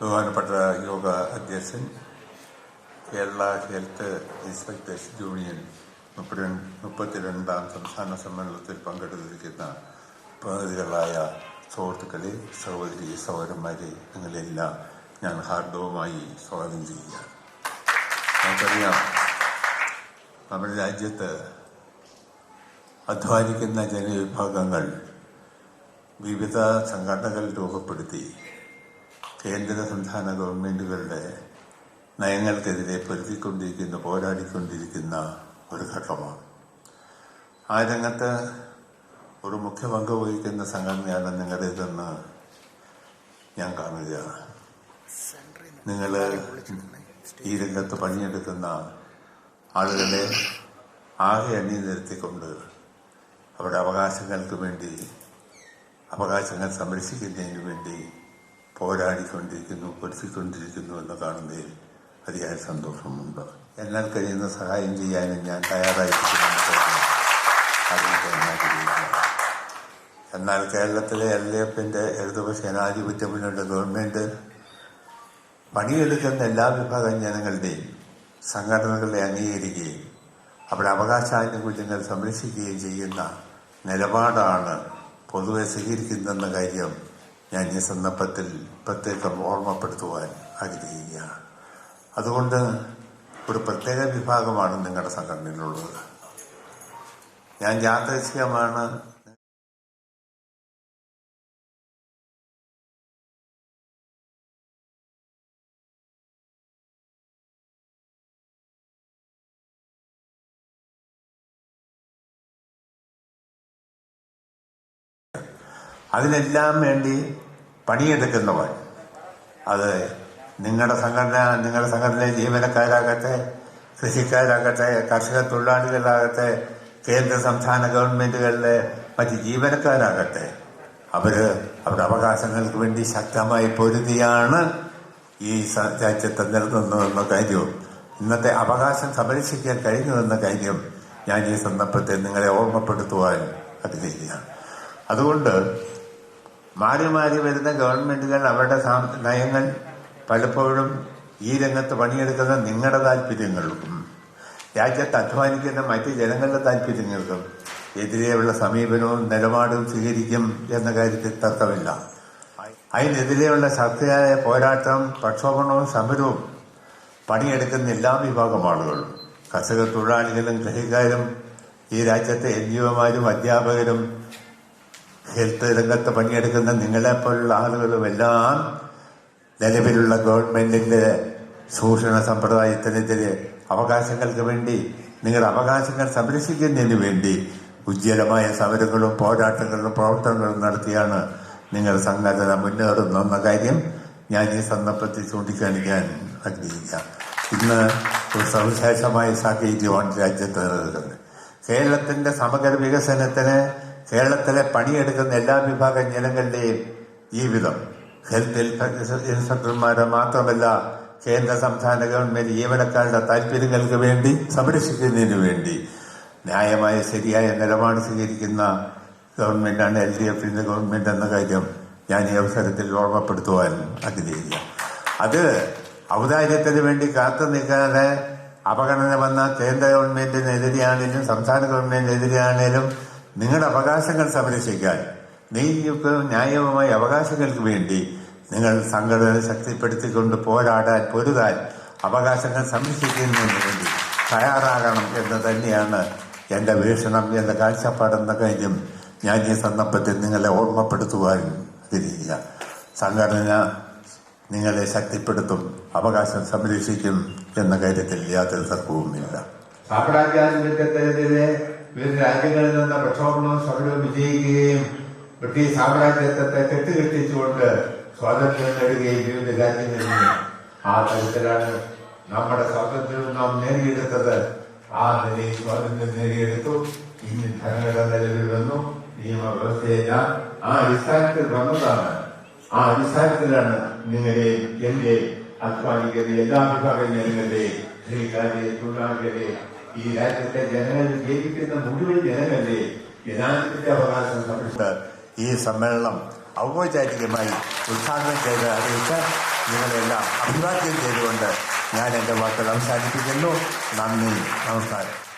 ബഹുമാനപ്പെട്ട യോഗ അധ്യക്ഷൻ Kerala health inspectors union മുപ്പത്തി മുപ്പത്തിരണ്ടാം സംസ്ഥാന സമ്മേളനത്തിൽ പങ്കെടുത്തിരിക്കുന്ന പ്രതിനിധികളായ സുഹൃത്തുക്കളെ സഹോദരി സഹോദരന്മാരെ നിങ്ങളെല്ലാം ഞാൻ ഹാർദവുമായി സ്വാഗതം ചെയ്യുകയാണ്. നമുക്കറിയാം നമ്മുടെ രാജ്യത്ത് അധ്വാനിക്കുന്ന ജനവിഭാഗങ്ങൾ വിവിധ സംഘടനകൾ രൂപപ്പെടുത്തി കേന്ദ്ര സംസ്ഥാന ഗവൺമെന്റുകളുടെ നയങ്ങൾക്കെതിരെ പൊരുതിക്കൊണ്ടിരിക്കുന്ന പോരാടിക്കൊണ്ടിരിക്കുന്ന ഒരു ഘട്ടമാണ്. ആ രംഗത്ത് ഒരു മുഖ്യ പങ്ക് വഹിക്കുന്ന സംഘടനയാണ് നിങ്ങളുടേതെന്ന് ഞാൻ കാണുകയാണ്. നിങ്ങൾ ഈ രംഗത്ത് പണിയെടുക്കുന്ന ആളുകളെ ആകെ അണിനിരത്തിക്കൊണ്ട് അവരുടെ അവകാശങ്ങൾക്ക് വേണ്ടി അവകാശങ്ങൾ സംരക്ഷിക്കുന്നതിന് വേണ്ടി പോരാടിക്കൊണ്ടിരിക്കുന്നു പൊരുത്തിക്കൊണ്ടിരിക്കുന്നു എന്ന് കാണുന്നതിൽ അതിയായ സന്തോഷമുണ്ട്. എന്നാൽ കഴിയുന്ന സഹായം ചെയ്യാനും ഞാൻ തയ്യാറായിരിക്കുന്നു. എന്നാൽ കേരളത്തിലെ എൽ ഡി എഫിന്റെ ഇടതുപക്ഷ ജനാധിപത്യ മുന്നോട്ട് ഗവൺമെന്റ് പണിയെടുക്കുന്ന എല്ലാ വിഭാഗം ജനങ്ങളുടെയും സംഘടനകളെ അംഗീകരിക്കുകയും അവരുടെ അവകാശാനുകൂല്യങ്ങൾ സംരക്ഷിക്കുകയും ചെയ്യുന്ന നിലപാടാണ് പൊതുവെ സ്വീകരിക്കുന്നതെന്ന കാര്യം ഞാൻ ഈ സന്ദർഭത്തിൽ പ്രത്യേകം ഓർമ്മപ്പെടുത്തുവാൻ ആഗ്രഹിക്കുകയാണ്. അതുകൊണ്ട് ഒരു പ്രത്യേക വിഭാഗമാണ് നിങ്ങളുടെ സംഘടനയിലുള്ളത്. ഞാൻ യാദൃശ്യമാണ് അതിനെല്ലാം വേണ്ടി പണിയെടുക്കുന്നവർ അത് നിങ്ങളുടെ സംഘടന നിങ്ങളുടെ സംഘടനയിലെ ജീവനക്കാരാകട്ടെ കൃഷിക്കാരാകട്ടെ കർഷക തൊഴിലാളികളാകട്ടെ കേന്ദ്ര സംസ്ഥാന ഗവൺമെന്റുകളിലെ മറ്റ് ജീവനക്കാരാകട്ടെ അവർ അവരുടെ അവകാശങ്ങൾക്ക് വേണ്ടി ശക്തമായി പൊരുതിയാണ് ഈ രാജ്യത്തെ നിലനിന്നതെന്ന കാര്യവും ഇന്നത്തെ അവകാശം സംരക്ഷിക്കാൻ കഴിഞ്ഞുവെന്ന കാര്യം ഞാൻ ഈ സന്ദർഭത്തിൽ നിങ്ങളെ ഓർമ്മപ്പെടുത്തുവാൻ ആഗ്രഹിക്കുകയാണ്. അതുകൊണ്ട് മാറി മാറി വരുന്ന ഗവൺമെന്റുകൾ അവരുടെ നയങ്ങൾ പലപ്പോഴും ഈ രംഗത്ത് പണിയെടുക്കുന്ന നിങ്ങളുടെ താല്പര്യങ്ങൾക്കും രാജ്യത്ത് അധ്വാനിക്കുന്ന മറ്റ് ജനങ്ങളുടെ താല്പര്യങ്ങൾക്കും എതിരെയുള്ള സമീപനവും നിലപാടും സ്വീകരിക്കും എന്ന കാര്യത്തിൽ തർക്കമില്ല. അതിനെതിരെയുള്ള ശക്തിയായ പോരാട്ടം പ്രക്ഷോഭണവും സമരവും പണിയെടുക്കുന്ന എല്ലാ വിഭാഗം ആളുകളും കർഷക തൊഴിലാളികളും കൃഷിക്കാരും ഈ രാജ്യത്തെ എൻ ജി ഒമാരും അധ്യാപകരും ഹെൽത്ത് രംഗത്ത് പണിയെടുക്കുന്ന നിങ്ങളെപ്പോലുള്ള ആളുകളും എല്ലാം നിലവിലുള്ള ഗവൺമെന്റിന്റെ ചൂഷണ സമ്പ്രദായത്തിനെതിരെ അവകാശങ്ങൾക്ക് വേണ്ടി നിങ്ങളുടെ അവകാശങ്ങൾ സംരക്ഷിക്കുന്നതിന് വേണ്ടി ഉജ്ജ്വലമായ സമരങ്ങളും പോരാട്ടങ്ങളും പ്രവർത്തനങ്ങളും നടത്തിയാണ് നിങ്ങൾ സംഘടന മുന്നേറുന്ന കാര്യം ഞാൻ ഈ സന്ദർഭത്തിൽ ചൂണ്ടിക്കാണിക്കാൻ ആഗ്രഹിക്കാം ഇന്ന് ഒരു സവിശേഷമായ സാഹചര്യമാണ് രാജ്യത്ത് നിലനിൽക്കുന്നത്. കേരളത്തിന്റെ സമഗ്ര വികസനത്തിന് കേരളത്തിലെ പണിയെടുക്കുന്ന എല്ലാ വിഭാഗം ജനങ്ങളുടെയും ജീവിതം ഹെൽത്ത് ഇൻസ്പെക്ടർമാരെ മാത്രമല്ല കേന്ദ്ര സംസ്ഥാന ഗവൺമെന്റ് ജീവനക്കാരുടെ താല്പര്യങ്ങൾക്ക് വേണ്ടി സംരക്ഷിക്കുന്നതിന് വേണ്ടി. ന്യായമായ ശരിയായ നിലപാട് സ്വീകരിക്കുന്ന ഗവൺമെന്റാണ് എൽ ഡി എഫിന്റെ ഗവൺമെന്റ് എന്ന കാര്യം ഞാൻ ഈ അവസരത്തിൽ ഓർമ്മപ്പെടുത്തുവാൻ ആഗ്രഹിക്കുക അത് ഔദാര്യത്തിന് വേണ്ടി കാത്തു നിൽക്കാതെ അപഗണന വന്ന കേന്ദ്ര ഗവൺമെന്റിനെതിരെയാണേലും സംസ്ഥാന ഗവൺമെന്റിനെതിരെയാണേലും നിങ്ങളുടെ അവകാശങ്ങൾ സംരക്ഷിക്കാൻ. നീതിയുക്തവും ന്യായവുമായ അവകാശങ്ങൾക്ക് വേണ്ടി നിങ്ങൾ സംഘടന ശക്തിപ്പെടുത്തിക്കൊണ്ട് പോരാടാൻ പൊരുതാൻ അവകാശങ്ങൾ സംരക്ഷിക്കുന്നതിന് വേണ്ടി തയ്യാറാകണം എന്ന് തന്നെയാണ് എന്റെ വീക്ഷണം എന്റെ കാഴ്ചപ്പാടെന്ന കാര്യം ഞാൻ ഈ സന്ദർഭത്തിൽ നിങ്ങളെ ഓർമ്മപ്പെടുത്തുവാൻ ആഗ്രഹിക്കുക. സംഘടന നിങ്ങളെ ശക്തിപ്പെടുത്തും അവകാശം സംരക്ഷിക്കും എന്ന കാര്യത്തിൽ യാതൊരു തർക്കവുമില്ല. വിവിധ രാജ്യങ്ങളിൽ നിന്ന് പ്രക്ഷോഭണവും സമരവും വിജയിക്കുകയും ബ്രിട്ടീഷ് സാമ്രാജ്യത്വത്തെ കെട്ടുകെട്ടിച്ചുകൊണ്ട് സ്വാതന്ത്ര്യം നേടുകയും വിവിധ രാജ്യങ്ങളിൽ ആ തരത്തിലാണ് നമ്മുടെ സ്വാതന്ത്ര്യവും നാം നേടിയെടുത്തത്. ആ നിലയിൽ സ്വാതന്ത്ര്യം നേടിയെടുത്തു. ഇനി ഭരണഘടന നിലവിൽ വന്നു. നിയമവ്യവസ്ഥയെല്ലാം ആ അടിസ്ഥാനത്തിൽ വന്നതാണ്. ആ അടിസ്ഥാനത്തിലാണ് നിങ്ങളെ എന്റെ അധ്വാനിക്കുന്ന എല്ലാ വിഭാഗം ജനങ്ങളുടെയും ശ്രീകാരെ തൊഴിലാളികളെ ഈ രാജ്യത്തെ ജനങ്ങൾ ജീവിക്കുന്ന മുഴുവൻ ജനങ്ങളെ ജനാധിപത്യ അവകാശം സംരക്ഷിച്ച ഈ സമ്മേളനം ഔപചാരികമായി ഉദ്ഘാടനം ചെയ്ത് അറിയിച്ച് നിങ്ങളെല്ലാം അഭിവാദ്യം ചെയ്തുകൊണ്ട് ഞാൻ എന്റെ വാക്കുകൾ അവസാനിപ്പിക്കുന്നു. നന്ദി നമസ്കാരം.